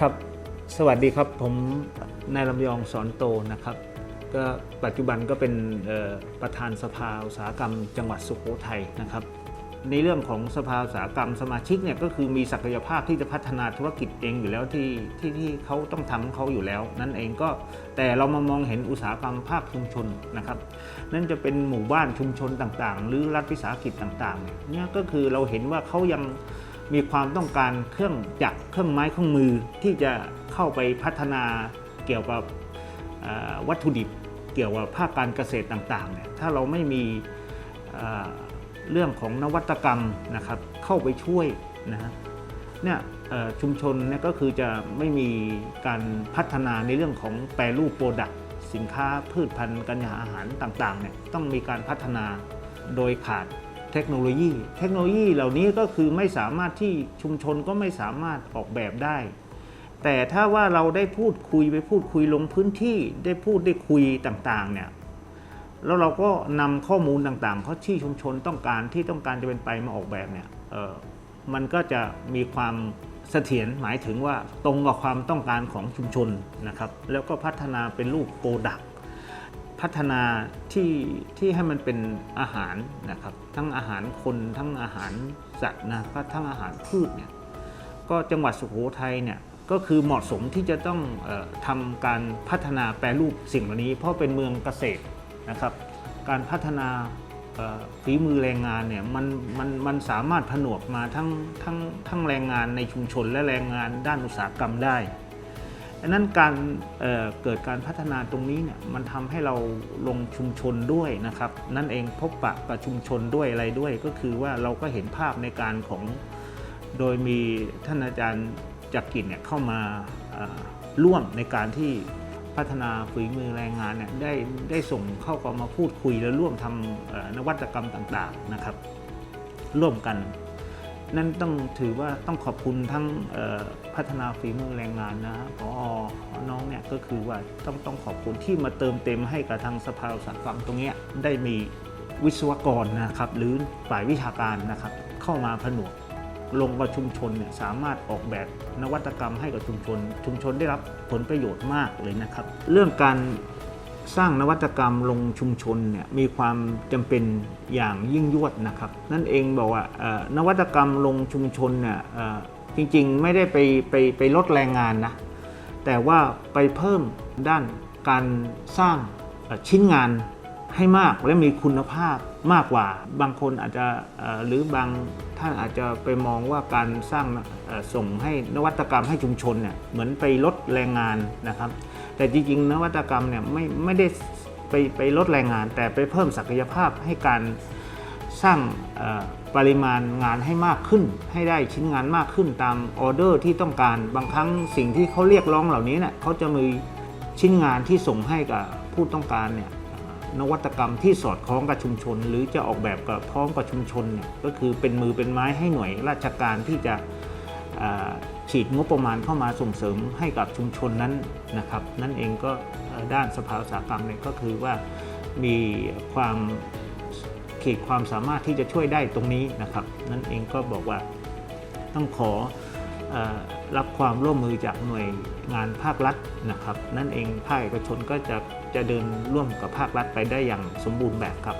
ครับ สวัสดีครับผมนายลำยองสอนโตนะครับ ก็ปัจจุบันก็เป็นประธานสภาอุตสาหกรรม จังหวัดสุโขทัยนะครับ ในเรื่องของสภาอุตสาหกรรมสมาชิกเนี่ยก็คือมีศักยภาพที่จะพัฒนาธุรกิจเองอยู่แล้วที่ที่ที่เขาต้องทำเขาอยู่แล้ว นั่นเองก็แต่เรามามองเห็นอุตสาหกรรมภาคชุมชนนะครับนั่นจะเป็นหมู่บ้านชุมชนต่างๆ หรือรัฐวิสาหกิจต่างๆเนี่ยก็คือเราเห็นว่าเขายัง มีความต้องการเครื่องจักรเครื่องไม้เครื่องมือที่จะเข้าไปพัฒนาเกี่ยวกับวัตถุดิบเกี่ยวกับภาคการเกษตรต่างๆเนี่ยถ้าเราไม่มีเรื่องของนวัตกรรมนะครับเข้าไปช่วยนะเนี่ยชุมชนเนี่ยก็คือจะไม่มีการพัฒนาในเรื่องของแปรรูปโปรดักต์สินค้าพืชพันธุ์กัญญาอาหารต่างๆเนี่ยต้องมีการพัฒนาโดยขาด เทคโนโลยี เทคโนโลยีเหล่านี้ก็คือไม่สามารถที่ชุมชนก็ไม่สามารถออกแบบได้ แต่ถ้าว่าเราได้พูดคุยไปพูดคุยลงพื้นที่ได้พูดได้คุยต่างๆเนี่ยแล้วเราก็นำข้อมูลต่างๆเพราะที่ชุมชนต้องการที่ต้องการจะเป็นไปมาออกแบบเนี่ยมันก็จะมีความเสถียรหมายถึงว่าตรงกับความต้องการของชุมชนนะครับ แล้วก็พัฒนาเป็นรูปโปรดัก พัฒนาที่ที่ให้มันเป็นอาหารนะครับ ทั้งอาหารคนทั้งอาหารสัตว์นะก็ทั้งอาหารพืชเนี่ยก็จังหวัดสุโขทัยเนี่ยก็คือเหมาะสมที่จะต้องออทำการพัฒนาแปรรูปสิ่งเหล่านี้ เพราะเป็นเมืองเกษตรนะครับ การพัฒนาฝีมือแรงงานเนี่ยมันมันมันสามารถผนวกมาทั้งทั้งทั้งแรงงานในชุมชนและแรงงานด้านอุตสาหกรรมได้ังนั้นการเเกิดการพัฒนาตรงนี้เนี่ยมันทำให้เราลงชุมชนด้วยนะครับ นั่นเองพบปะกับชุมชนด้วยอะไรด้วย ก็คือว่าเราก็เห็นภาพในการของโดยมีท่านอาจารย์จักริดเนี่ยเข้ามาร่วมในการที่พัฒนาฝีมือแรงงานเนี่ยได้ได้ส่งเข้าก็มาพูดคุยและร่วมทำนวัตกรรมต่างๆนะครับ ร่วมกัน นั่นต้องถือว่าต้องขอบคุณทั้งพัฒนาฝีมือแรงงานนะพอน้องเนี่ยก็คือว่าต้องต้องขอบคุณที่มาเติมเต็มให้กับทางสภาอุตสาหกรรมตรงเนี้ยได้มีวิศวกรนะครับ หรือฝ่ายวิชาการนะครับ เข้ามาผนวกลงกับชุมชนเนี่ยสามารถออกแบบนวัตกรรมให้กับชุมชน ชุมชนได้รับผลประโยชน์มากเลยนะครับ เรื่องการ สร้างนวัตกรรมลงชุมชนเนี่ยมีความจำเป็นอย่างยิ่งยวดนะครับ นั่นเองบอกว่านวัตกรรมลงชุมชนเนี่ยจริงๆไม่ได้ไปไปไปลดแรงงานนะแต่ว่าไปเพิ่มด้านการสร้างชิ้นงานให้มากและมีคุณภาพมากกว่า บางคนอาจจะหรือบางท่านอาจจะไปมองว่าการสร้างส่งให้นวัตกรรมให้ชุมชนเนี่ยเหมือนไปลดแรงงานนะครับ แต่จริงๆ นวัตกรรมเนี่ยไม่ไม่ได้ไปไปลดแรงงาน แต่ไปเพิ่มศักยภาพให้การสร้างปริมาณงานให้มากขึ้น ให้ได้ชิ้นงานมากขึ้นตามออเดอร์ที่ต้องการบางครั้งสิ่งที่เขาเรียกร้องเหล่านี้เนี่ยเขาจะมีชิ้นงานที่ส่งให้กับผู้ต้องการเนี่ยนวัตกรรมที่สอดคล้องกับชุมชน หรือจะออกแบบกับพร้อมกับชุมชนเนี่ยก็คือเป็นมือเป็นไม้ให้หน่วยราชการที่จะ ฉีดงบประมาณเข้ามาส่งเสริมให้กับชุมชนนั้นนะครับ นั่นเองก็ด้านสภาอุตสาหกรรมเนี่ยก็คือว่ามีความขีดความสามารถที่จะช่วยได้ตรงนี้นะครับ นั่นเองก็บอกว่าต้องขออรับความร่วมมือจากหน่วยงานภาครัฐนะครับ นั่นเองภาคเอกชนก็จะจะเดินร่วมกับภาครัฐไปได้อย่างสมบูรณ์แบบครับ